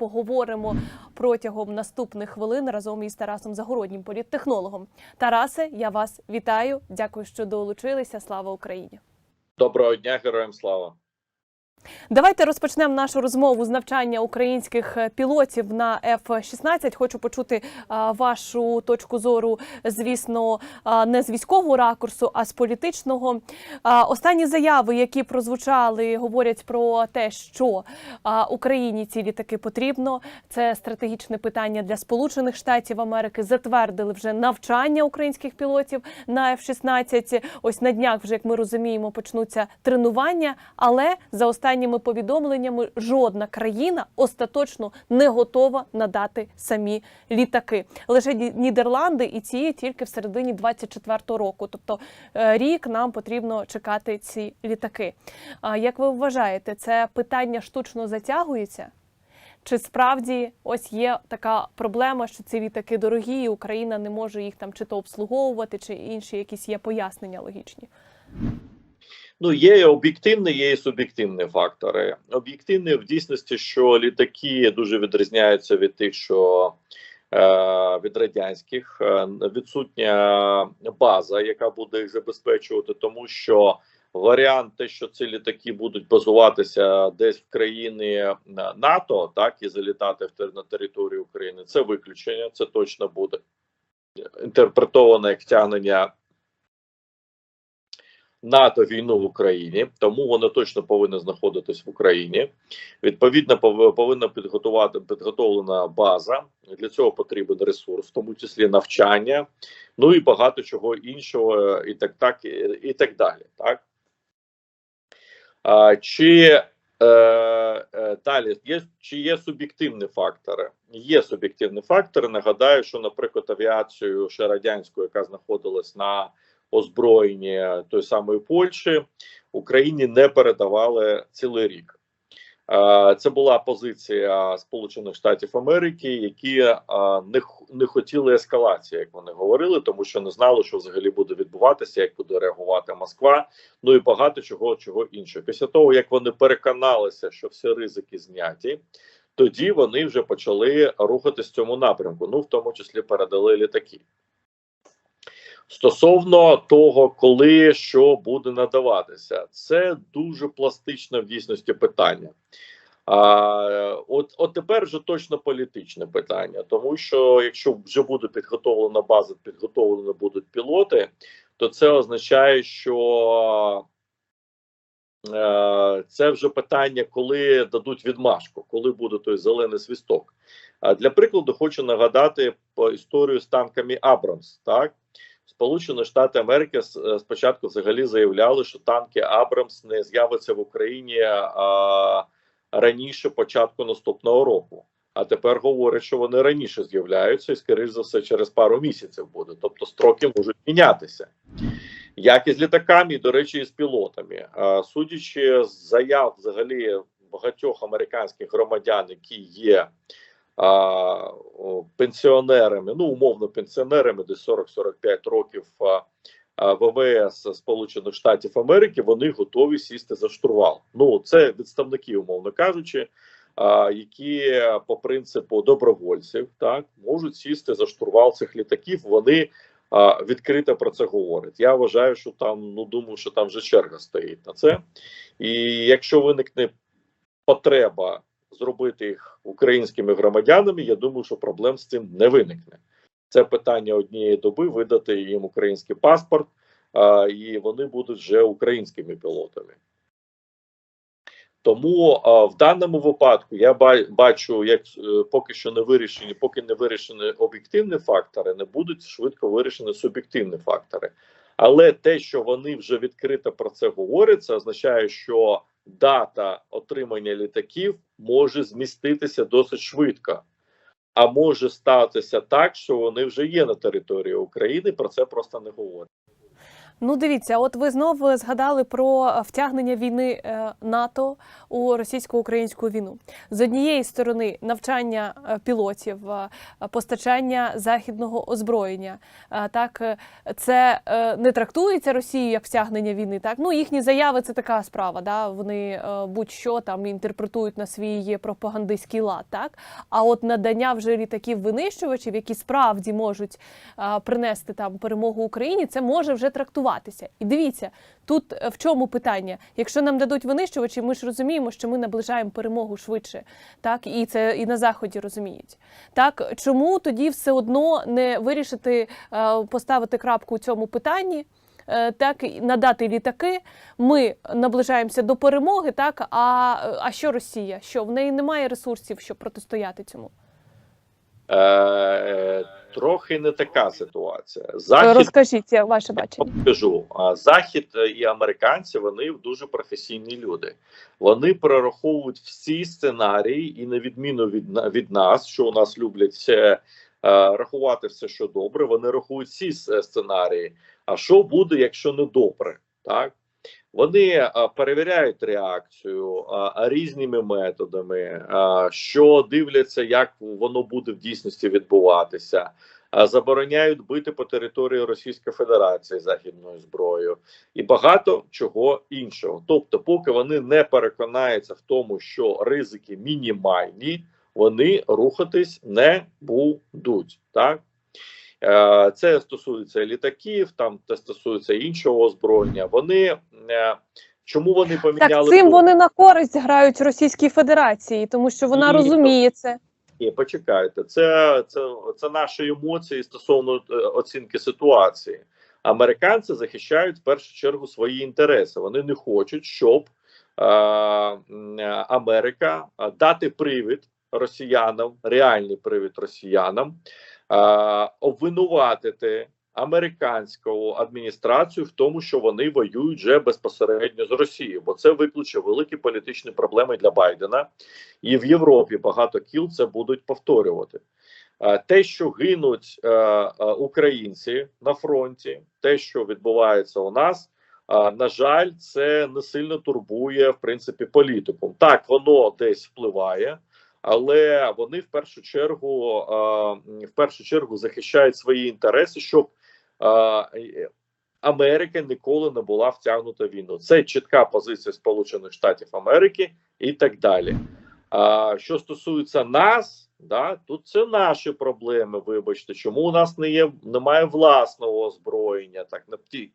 поговоримо протягом наступних хвилин разом із Тарасом Загороднім, політтехнологом. Тарасе, я вас вітаю. Дякую, що долучилися. Слава Україні! Доброго дня, героям слава. Давайте розпочнемо нашу розмову з навчання українських е, пілотів на F-16. Хочу почути а, вашу точку зору, звісно, а, не з військового ракурсу, а з політичного. Останні заяви, які прозвучали, говорять про те, що Україні ці літаки потрібно. Це стратегічне питання для Сполучених Штатів Америки. Затвердили вже навчання українських пілотів на F-16. Ось на днях, вже як ми розуміємо, почнуться тренування. Але за останніми повідомленнями, жодна країна остаточно не готова надати самі літаки. Лише Нідерланди і ці тільки в середині 24-го року. Тобто е, рік нам потрібно чекати ці літаки. А як ви вважаєте, це питання штучно затягується? Чи справді ось є така проблема, що ці літаки дорогі, і Україна не може їх там чи то обслуговувати, чи інші якісь є пояснення логічні? Ну, є об'єктивні, є і суб'єктивні фактори. Об'єктивні в дійсності, що літаки дуже відрізняються від тих, що е, від радянських, Е, відсутня база, яка буде їх забезпечувати, тому що варіант, те, що ці літаки будуть базуватися десь в країни НАТО, так і залітати на територію України, це виключення. Це точно буде інтерпретовано як втягнення НАТО війну в Україні, тому воно точно повинно знаходитись в Україні. Відповідно, повинна підготувати підготовлена база. Для цього потрібен ресурс, в тому числі навчання, ну і багато чого іншого, і так, так і, так далі. Так а, чи е, е, далі є чи є суб'єктивні фактори? Є суб'єктивні фактори. Нагадаю, що, наприклад, авіацію ще радянську, яка знаходилась на озброєнні той самої Польщі Україні не передавали цілий рік. Це була позиція Сполучених Штатів Америки, які не хотіли ескалації, як вони говорили, тому що не знали, що взагалі буде відбуватися, як буде реагувати Москва. Ну і багато чого чого іншого. Після того як вони переконалися, що всі ризики зняті, тоді вони вже почали рухатись в цьому напрямку. Ну в тому числі передали літаки. Стосовно того, коли що буде надаватися, це дуже пластичне в дійсності питання. А, от, от тепер вже точно політичне питання, тому що якщо вже буде підготовлена база, підготовлені будуть пілоти, то це означає, що е, це вже питання, коли дадуть відмашку, коли буде той зелений свісток. А для прикладу, хочу нагадати по історію з танками Абрамс. Так Сполучені Штати Америки е, спочатку взагалі заявляли, що танки Абрамс не з'являться в Україні а, раніше початку наступного року. А тепер говорять, що вони раніше з'являються, і скоріш за все, через пару місяців буде. Тобто строки можуть мінятися. Як і з літаками, і, до речі, і з пілотами. А, судячи з заяв взагалі багатьох американських громадян, які є а, пенсіонерами, ну умовно пенсіонерами, десь 40-45 років а, ВВС Сполучених Штатів Америки, вони готові сісти за штурвал. Ну це відставники, умовно кажучи, які по принципу добровольців так можуть сісти за штурвал цих літаків. Вони а, відкрито про це говорять. Я вважаю, що там ну думаю, що там вже черга стоїть на це. І якщо виникне потреба зробити їх українськими громадянами, я думаю, що проблем з цим не виникне. Це питання однієї доби видати їм український паспорт, а, і вони будуть вже українськими пілотами. Тому а, в даному випадку я бачу, як е, поки що не вирішені, поки не вирішені об'єктивні фактори, не будуть швидко вирішені суб'єктивні фактори. Але те, що вони вже відкрито про це говорять, це означає, що дата отримання літаків може зміститися досить швидко. А може статися так, що вони вже є на території України. Про це просто не говорять. Ну, дивіться, от ви знову згадали про е, втягнення війни е, НАТО у російсько-українську війну. З однієї сторони, навчання е, пілотів, е, постачання західного озброєння. Е, Так, е, це е, не трактується Росією як втягнення війни. Так, ну їхні заяви це така справа. Да? Вони е, будь-що там інтерпретують на свій пропагандистський лад. Так, а от надання вже літаків винищувачів, які справді можуть принести там перемогу Україні, це може вже трактуватися. І дивіться, тут е, в чому питання? Якщо нам дадуть винищувачі, ми ж розуміємо, що ми наближаємо перемогу швидше, так і це і на заході розуміють. Так чому тоді все одно не вирішити е, поставити крапку у цьому питанні? е, Так надати літаки, ми наближаємося до перемоги. Так а, а що Росія? Що в неї немає ресурсів, щоб протистояти цьому? Е, трохи не така ситуація. Захід Розкажіть ваше бачення. А захід і американці вони дуже професійні люди. Вони прораховують всі сценарії, і на відміну від від нас, що у нас люблять е, рахувати все, що добре. Вони рахують всі сценарії. А що буде, якщо не добре? Так вони е, перевіряють реакцію е, різними методами, е, що дивляться, як воно буде в дійсності відбуватися. забороняють бити по території Російської Федерації західною зброєю і багато чого іншого. Тобто, поки вони не переконаються в тому, що ризики мінімальні, вони рухатись не будуть. Так це стосується літаків, там це стосується іншого озброєння. Вони е, чому вони поміняли Так, цим курс? вони на користь грають Російській Федерації, тому що вона Ні, розуміє це. Ні, почекайте, це, це, це наші емоції стосовно е, оцінки ситуації. Американці захищають в першу чергу свої інтереси. Вони не хочуть, щоб е, е, Америка е, дати привід росіянам, реальний привід росіянам, е, обвинуватити американську адміністрацію в тому, що вони воюють вже безпосередньо з Росією, бо це викличе великі політичні проблеми для Байдена, і в Європі багато кіл це будуть повторювати. Е, Те, що гинуть е, е, українці на фронті, те, що відбувається у нас, е, на жаль, це не сильно турбує в принципі політику. Так, воно десь впливає, але вони в першу чергу в першу чергу захищають свої інтереси, щоб Америка ніколи не була втягнута в війну. Це чітка позиція Сполучених Штатів Америки і так далі. Що стосується нас, да, тут це наші проблеми. Вибачте, чому у нас не є, немає власного озброєння. Так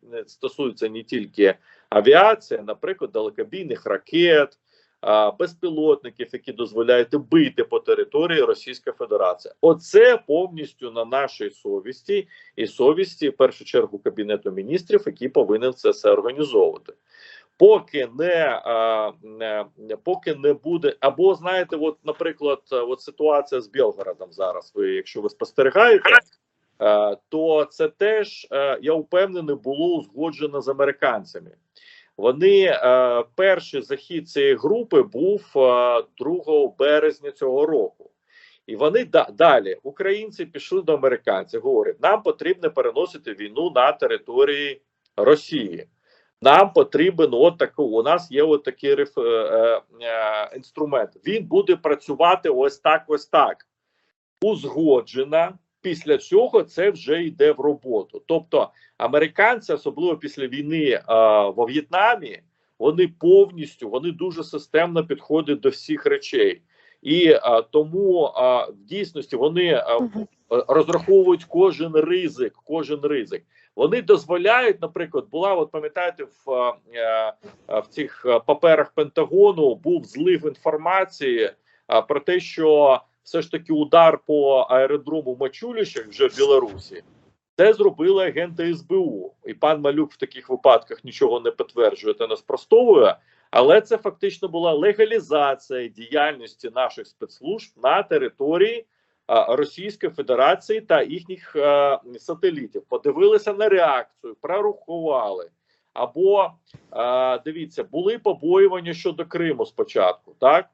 не, стосується не тільки авіації, наприклад, далекобійних ракет, безпілотників, які дозволяють бити по території Російської Федерації. Оце повністю на нашій совісті і совісті, в першу чергу, кабінету міністрів, який повинен це все організовувати. Поки не, поки не буде, або знаєте, от, наприклад, от ситуація з Білгородом зараз. Ви, якщо ви спостерігаєте, то це теж я впевнений було узгоджено з американцями. Вони е, перший захід цієї групи був е, 2 березня цього року. І вони да, далі, українці пішли до американців, говорять: нам потрібно переносити війну на території Росії. Нам потрібен от такий, у нас є от такий реф, е, е, е, інструмент. Він буде працювати ось так, ось так. Узгоджена. Після цього це вже йде в роботу. Тобто американці, особливо після війни е, во В'єтнамі, вони повністю вони дуже системно підходять до всіх речей, і е, тому е, в дійсності вони е, розраховують кожен ризик, кожен ризик. Вони дозволяють, наприклад, була от пам'ятаєте, в, в цих паперах Пентагону був злив інформації про те, що все ж таки удар по аеродрому Мачуліщах вже в Білорусі. Це зробили агенти СБУ, і пан Малюк в таких випадках нічого не підтверджує та не спростовує. Але це фактично була легалізація діяльності наших спецслужб на території Російської Федерації та їхніх а, сателітів. Подивилися на реакцію, прорахували. Або дивіться, були побоювання щодо Криму спочатку. Так,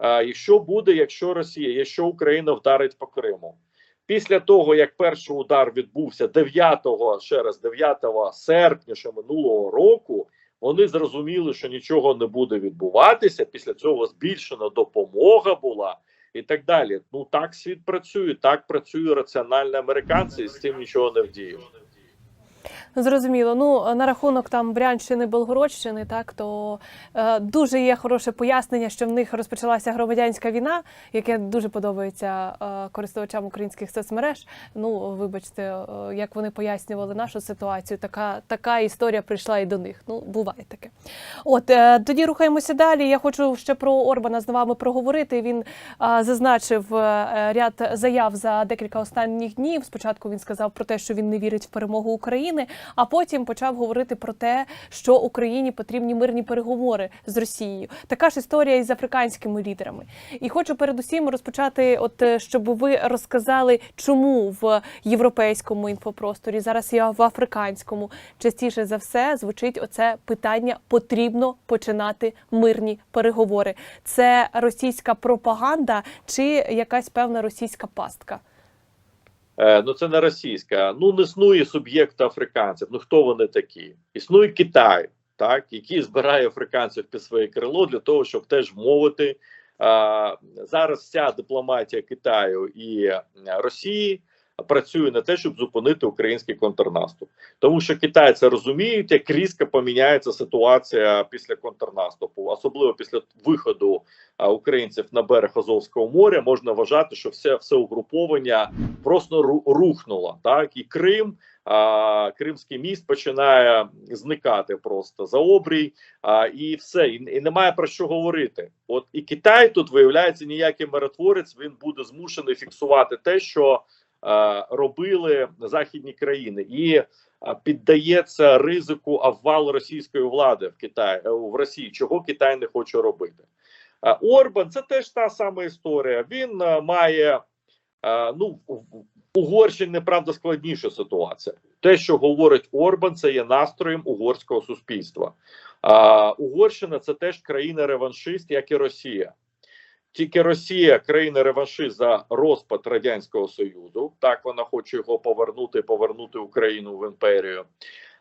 якщо буде, якщо Росія, якщо Україна вдарить по Криму. Після того, як перший удар відбувся 9, ще раз 9 серпня ще минулого року, вони зрозуміли, що нічого не буде відбуватися. Після цього збільшена допомога була і так далі. Ну так світ працює, так працює раціональні американці, і з цим нічого не вдієш. Зрозуміло. Ну на рахунок там Брянщини, Белгородщини, так то е, дуже є хороше пояснення, що в них розпочалася громадянська війна, яке дуже подобається е, користувачам українських соцмереж. Ну, вибачте, е, як вони пояснювали нашу ситуацію, така така історія прийшла і до них. Ну, буває таке. От е, тоді рухаємося далі. Я хочу ще про Орбана з вами проговорити. Він е, зазначив е, ряд заяв за декілька останніх днів. Спочатку він сказав про те, що він не вірить в перемогу України, а потім почав говорити про те, що Україні потрібні мирні переговори з Росією. Така ж історія із африканськими лідерами. І хочу передусім розпочати, от е, щоб ви розказали, чому в європейському інфопросторі зараз я в африканському частіше за все звучить оце питання: потрібно починати мирні переговори. Це російська пропаганда чи якась певна російська пастка? Е, ну це не російська. Ну не існує суб'єкту африканців. Ну хто вони такі? Існує Китай, так який збирає африканців під своє крило для того, щоб теж мовити. Зараз вся дипломатія Китаю і Росії працює на те, щоб зупинити український контрнаступ, тому що китайці розуміють, як різко поміняється ситуація після контрнаступу, особливо після виходу українців на берег Азовського моря, можна вважати, що все, все угруповання просто рухнуло. Так і Крим, а, Кримський міст починає зникати просто за обрій, а, і все, і, і немає про що говорити. От і Китай тут виявляється ніякий миротворець. Він буде змушений фіксувати те, що робили західні країни, і е, піддається ризику обвалу російської влади в Китаї е, в Росії, чого Китай не хоче робити. Е, Орбан це теж та сама історія. Він е, має е, ну Угорщині правда складніша ситуація. Те, що говорить Орбан, це є настроєм угорського суспільства. Угорщина це теж країна реваншист, як і Росія. Тільки Росія країна реваншист за розпад радянського союзу. Так вона хоче його повернути, повернути Україну в імперію.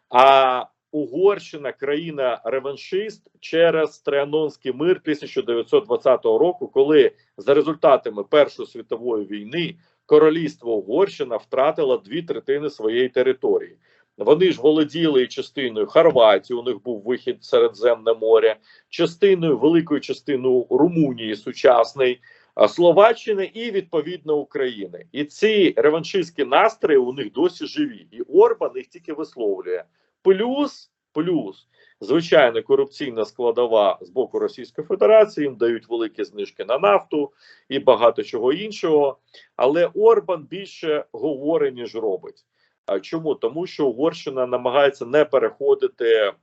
А Угорщина країна реваншист через Трианонський мир 1920 року, коли за результатами Першої світової війни королівство Угорщина втратило дві третини своєї території. Вони ж володіли частиною Хорватії, у них був вихід в Середземне море, частиною великою частиною Румунії сучасної, Словаччини і відповідно України. І ці реваншистські настрої у них досі живі. І Орбан їх тільки висловлює. Плюс, плюс, звичайно, корупційна складова з боку Російської Федерації їм дають великі знижки на нафту і багато чого іншого. Але Орбан більше говорить, ніж робить. А чому? Тому що Угорщина намагається не переходити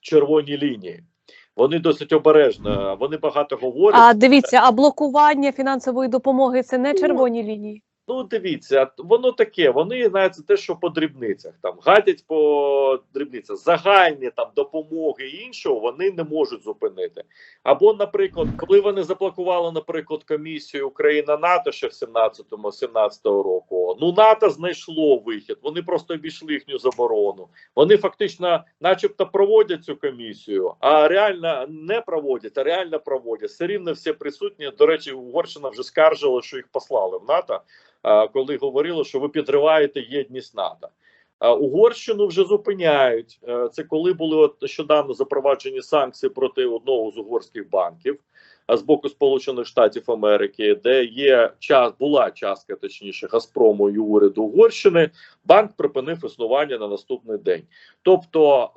червоні лінії. Вони досить обережно, вони багато говорять. А дивіться, а блокування фінансової допомоги це не червоні лінії. Ну, дивіться, воно таке. Вони знаєте, те, що по дрібницях там гадять по дрібницях, загальні там допомоги і іншого вони не можуть зупинити. Або, наприклад, коли вони заблокували, наприклад, комісію Україна НАТО ще в 17-му 17 року, ну НАТО знайшло вихід. Вони просто обійшли їхню заборону. Вони фактично, начебто, проводять цю комісію, а реально не проводять, а реально проводять. Все рівно всі присутні. До речі, Угорщина вже скаржила, що їх послали в НАТО коли говорили, що ви підриваєте єдність НАТО. Угорщину вже зупиняють. Е, Це коли були от нещодавно запроваджені санкції проти одного з угорських банків з боку Сполучених Штатів Америки, де є час, була частка, точніше, Газпрому і уряду Угорщини. Банк припинив існування на наступний день. Тобто,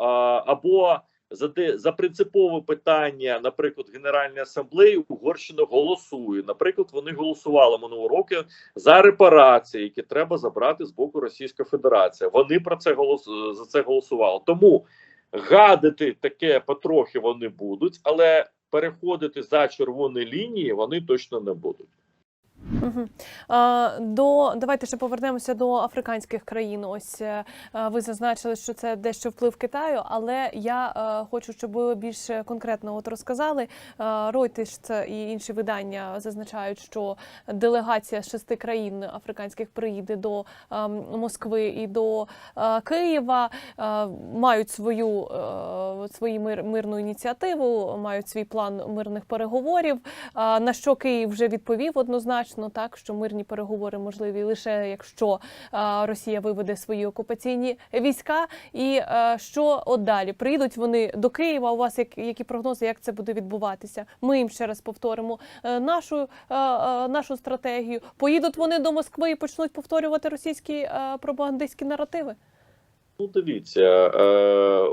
або за де за принципове питання, наприклад, Генеральної асамблеї Угорщина голосує. Наприклад, вони голосували минулого року за репарації, які треба забрати з боку Російської Федерації. Вони про це голос за це голосували. Тому гадити таке потрохи вони будуть, але переходити за червоні лінії вони точно не будуть. А, До давайте ще повернемося до африканських країн. Ось е, е, ви зазначили, що це дещо вплив Китаю, але я е, хочу, щоб ви більш конкретно от розказали. Reuters і інші видання зазначають, що делегація з шести країн африканських приїде до Москви і до Києва, мають свою свою мир, мирну ініціативу, мають свій план мирних переговорів. На що Київ вже відповів однозначно, так що мирні переговори можливі лише якщо Росія виведе свої окупаційні війська. І що от далі? Приїдуть вони до Києва. У вас які прогнози, як це буде відбуватися? Ми їм ще раз повторимо е, нашу, е, е, нашу стратегію. Поїдуть вони до Москви і почнуть повторювати російські пропагандистські наративи. Ну, дивіться, е,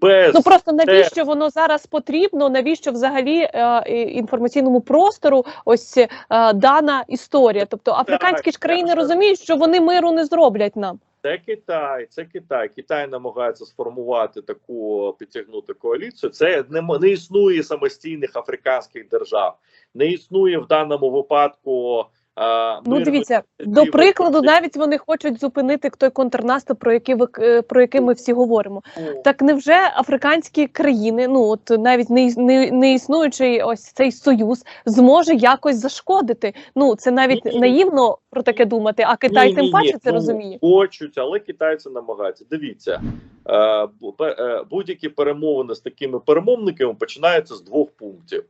без Ну просто навіщо воно зараз потрібно? Навіщо взагалі е, інформаційному простору ось е, дана історія? Тобто африканські ж країни розуміють, що вони миру не зроблять нам. Це Китай, це Китай. Китай намагається сформувати таку підтягнути коаліцію. Це не, не існує самостійних африканських держав. Не існує в даному випадку. А, Ну дивіться, до прикладу, навіть вони хочуть зупинити той контрнаступ, про який ви е, про який ми всі говоримо. Так невже африканські країни, ну от навіть не, не, не існуючий ось цей союз, зможе якось зашкодити? Ну це навіть Ні. наївно про таке думати, а Китай Ні, ні, тим паче ні. це Ну, розуміє. Хочуть, але китайці намагаються. Дивіться, е, е, будь-які перемовини з такими перемовниками починаються з двох пунктів.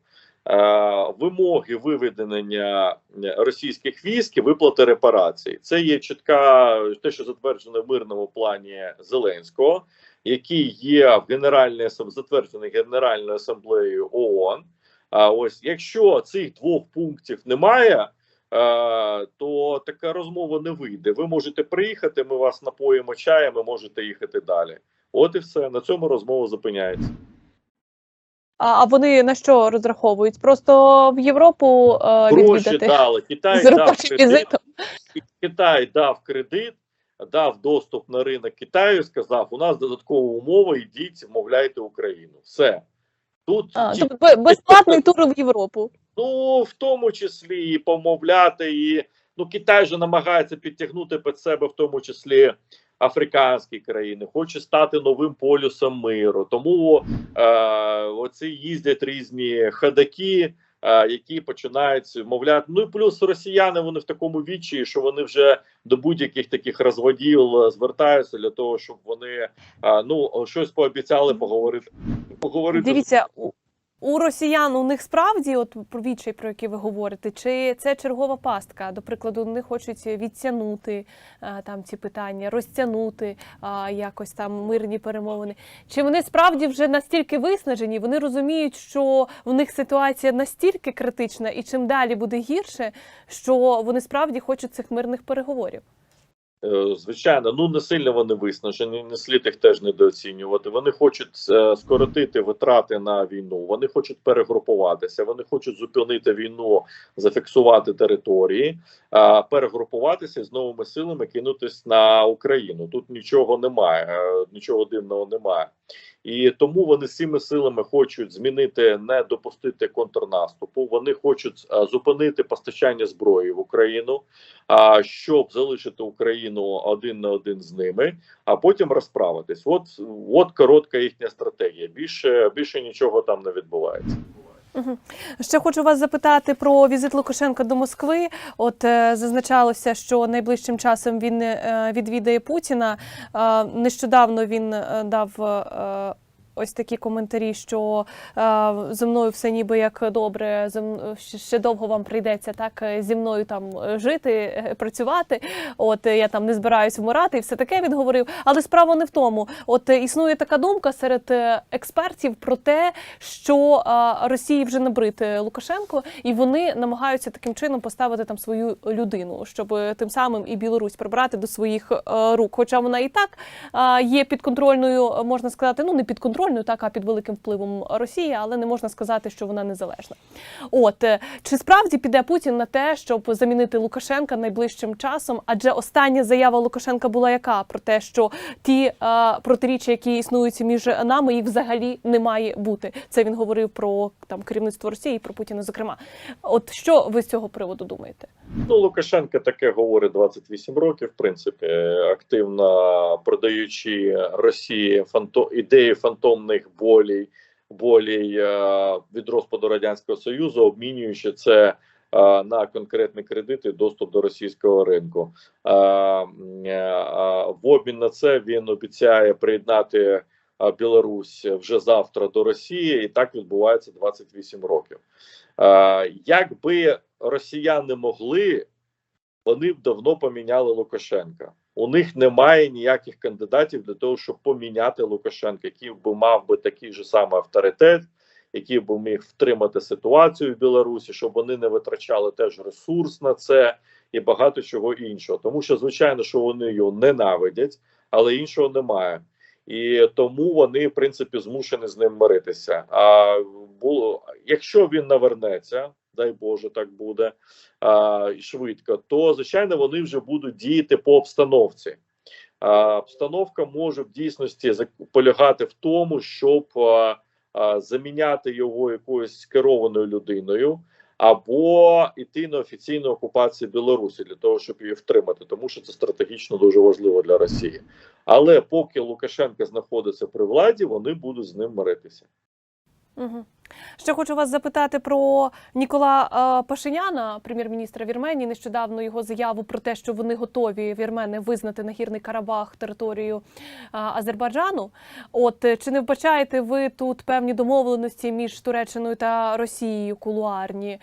Е, Вимоги виведення російських військ і виплати репарацій. Це є чітка те, що затверджено в мирному плані Зеленського, який є в генеральній затверджений Генеральною асамблеєю ООН. А ось якщо цих двох пунктів немає, е, то така розмова не вийде. Ви можете приїхати, ми вас напоїмо чаєм, і можете їхати далі. От і все. На цьому розмова зупиняється. А, а вони на що розраховують? Просто в Європу е, Гроші дали. Китай з дав кредит. візитом. Китай дав кредит, дав доступ на ринок Китаю. Сказав: у нас додаткова умова, йдіть, вмовляйте Україну. Все тут А, ті- тобто безплатний тур в Європу. Ну, в тому числі і помовляти, і ну Китай же намагається підтягнути під себе, в тому числі африканські країни, хоче стати новим полюсом миру. Тому е, оці їздять різні хадаки. е, Які починають мовляти, ну і плюс росіяни вони в такому вічі, що вони вже до будь-яких таких розводів е, звертаються для того, щоб вони е, ну щось пообіцяли поговорити. Поговорити Дивіться, у, росіян у них справді, от про відчай, про який ви говорите, чи це чергова пастка? До прикладу, вони хочуть відтягнути там ці питання, розтягнути якось там мирні перемовини. Чи вони справді вже настільки виснажені? Вони розуміють, що в них ситуація настільки критична, і чим далі буде гірше, що вони справді хочуть цих мирних переговорів. Е, Звичайно, ну не сильно вони виснажені, не слід їх теж недооцінювати. Вони хочуть е, скоротити витрати на війну. Вони хочуть перегрупуватися. Вони хочуть зупинити війну, зафіксувати території, а перегрупуватися з новими силами кинутись на Україну. Тут нічого немає, е, нічого дивного немає. І тому вони всіми силами хочуть змінити, не допустити контрнаступу. Вони хочуть а, зупинити постачання зброї в Україну, а щоб залишити Україну один на один з ними, а потім розправитись. От от коротка їхня стратегія. Більше більше нічого там не відбувається. Ще хочу вас запитати про візит Лукашенка до Москви. От е, зазначалося, що найближчим часом він е, відвідає Путіна. Нещодавно він е, дав. е, Ось такі коментарі, що е, зі мною все ніби як добре, зі м- ще- довго вам прийдеться так е, зі мною там е, жити, е, працювати. От я там не збираюсь вмирати, і все таке він говорив. Але справа не в тому. От існує така думка серед експертів про те, що е, Росії вже набрид е, Лукашенко, і вони намагаються таким чином поставити там свою людину, щоб тим самим і Білорусь прибрати до своїх е, рук. Хоча вона і так е, є підконтрольною, можна сказати, ну не підконтрольною, підконтрольною, так а під великим впливом Росії, але не можна сказати, що вона незалежна. От е, чи справді піде Путін на те, щоб замінити Лукашенка найближчим часом? Адже остання заява Лукашенка була яка про те, що ті е, протиріччя, які існують між нами, їх взагалі не має бути. Це він говорив про там керівництво Росії, про Путіна. Зокрема, от що ви з цього приводу думаєте? Ну, Лукашенко таке говорить 28 років, в принципі, активно продаючи Росії фанто... ідеї фантомних болей, болей е, від розпаду Радянського Союзу, обмінюючи це е, на конкретні кредити, доступ до російського ринку. Е, в обмін на це він обіцяє приєднати Білорусь вже завтра до Росії, і так відбувається 28 років. Е, Якби росіяни могли, вони б давно поміняли Лукашенка. У них немає ніяких кандидатів для того, щоб поміняти Лукашенка, який би мав би такий же самий авторитет, який би міг втримати ситуацію в Білорусі, щоб вони не витрачали теж ресурс на це і багато чого іншого. Тому що, звичайно, що вони його ненавидять, але іншого немає. І тому вони, в принципі, змушені з ним миритися. А було, якщо він навернеться, дай Боже, так буде а, швидко, то звичайно вони вже будуть діяти по обстановці. А, обстановка може в дійсності полягати в тому, щоб а, а, заміняти його якоюсь керованою людиною. Або йти на офіційну окупацію Білорусі для того, щоб її втримати, тому що це стратегічно дуже важливо для Росії. Але поки Лукашенко знаходиться при владі, вони будуть з ним миритися. Угу. Ще хочу вас запитати про Нікола е, Пашиняна, прем'єр-міністра Вірменії. Нещодавно його заяву про те, що вони готові вірмени визнати нагірний Карабах територію е, Азербайджану. От е, чи не вбачаєте ви тут певні домовленості між Туреччиною та Росією кулуарні?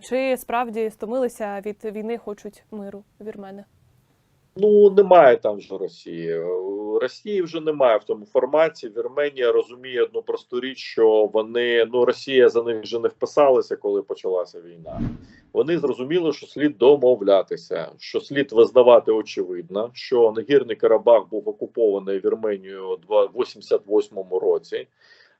Чи справді стомилися від війни, хочуть миру вірмени? Ну немає там вже Росії. Росії вже немає в тому форматі. Вірменія розуміє одну просту річ, що вони ну Росія за них вже не вписалася, коли почалася війна. Вони зрозуміли, що слід домовлятися, що слід визнавати очевидно, що Нагірний Карабах був окупований Вірменією у 88-му році.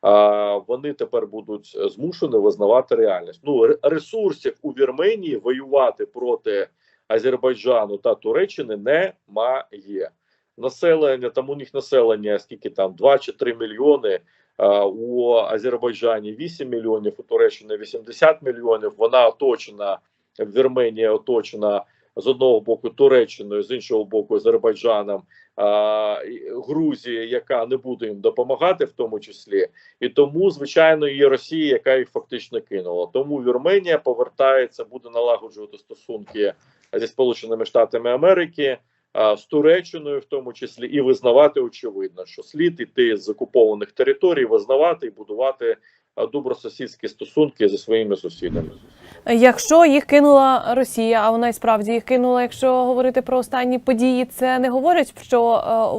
А вони тепер будуть змушені визнавати реальність. Ну ресурсів у Вірменії воювати проти. Азербайджану та Туреччини немає. Населення там у них населення скільки там 2 чи 3 мільйони. У Азербайджані 8 мільйонів, у Туреччині 80 мільйонів. Вона оточена Вірменія оточена з одного боку Туреччиною, з іншого боку Азербайджаном, Грузія, яка не буде їм допомагати, в тому числі, і тому, звичайно, є Росія, яка їх фактично кинула. Тому Вірменія повертається, буде налагоджувати стосунки зі Сполученими Штатами Америки, з Туреччиною, в тому числі, і визнавати очевидно, що слід іти з окупованих територій, визнавати і будувати добрососідські стосунки зі своїми сусідами. Якщо їх кинула Росія, а вона і справді їх кинула, якщо говорити про останні події, це не говорить, що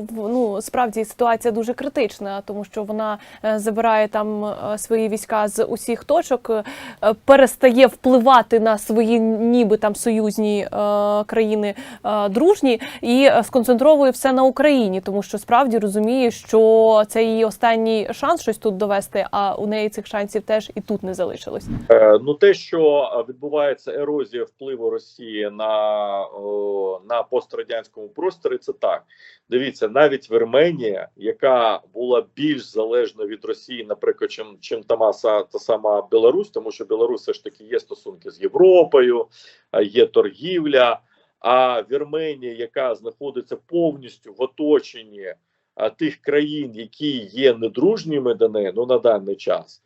е, ну справді ситуація дуже критична, тому що вона е, забирає там е, свої війська з усіх точок, перестає впливати на свої ніби там союзні країни дружні і сконцентровує все на Україні, тому що справді розуміє, що це її останній шанс щось тут довести. А у неї цих шансів теж і тут не залишилось. Ну, те, що відбувається ерозія впливу Росії на, на пострадянському просторі, це так. Дивіться, навіть Вірменія, яка була більш залежна від Росії, наприклад, чим, чим тамаса та сама Білорусь, тому що Білорусь все ж таки є стосунки з Європою, е, є торгівля. А Вірменія, яка знаходиться повністю в оточенні тих країн, які є недружніми до неї, ну на даний час.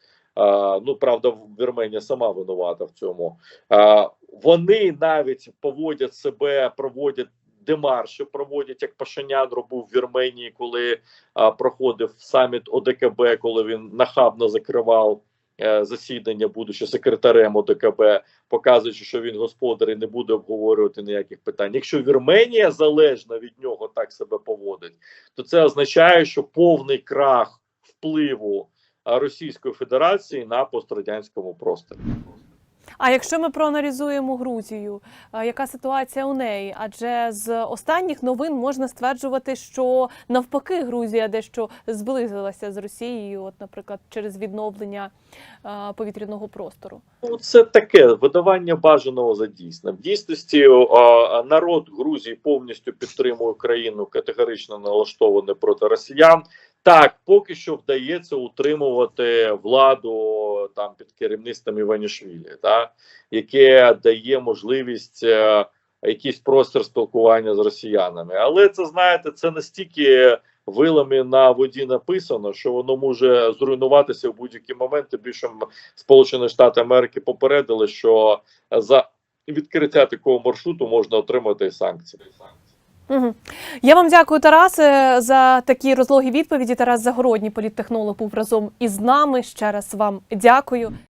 Ну правда, Вірменія сама винувата в цьому. Вони навіть поводять себе, проводять демарші, проводять як Пашинян робив в Вірменії, коли проходив саміт ОДКБ, коли він нахабно закривав. е, Засідання, будучи секретарем ОДКБ, показуючи, що він господар і не буде обговорювати ніяких питань. Якщо Вірменія залежна від нього так себе поводить, то це означає, що повний крах впливу Російської Федерації на пострадянському просторі. А якщо ми проаналізуємо Грузію, яка ситуація у неї? Адже з останніх новин можна стверджувати, що навпаки Грузія дещо зблизилася з Росією, от, наприклад, через відновлення повітряного простору. Ну, це таке видавання бажаного за дійсним. В дійсності народ Грузії повністю підтримує країну, категорично налаштований проти росіян. Так, поки що вдається утримувати владу там під керівництвом Іванішвілі, та яке дає можливість е, якийсь простір спілкування з росіянами. Але це знаєте, це настільки вилами на воді написано, що воно може зруйнуватися в будь-який момент. Тим більше Сполучені Штати Америки попередили, що за відкриття такого маршруту можна отримати санкції. Угу. Я вам дякую, Тарасе, за такі розлогі відповіді. Тарас Загородній, політтехнолог, був разом із нами. Ще раз вам дякую.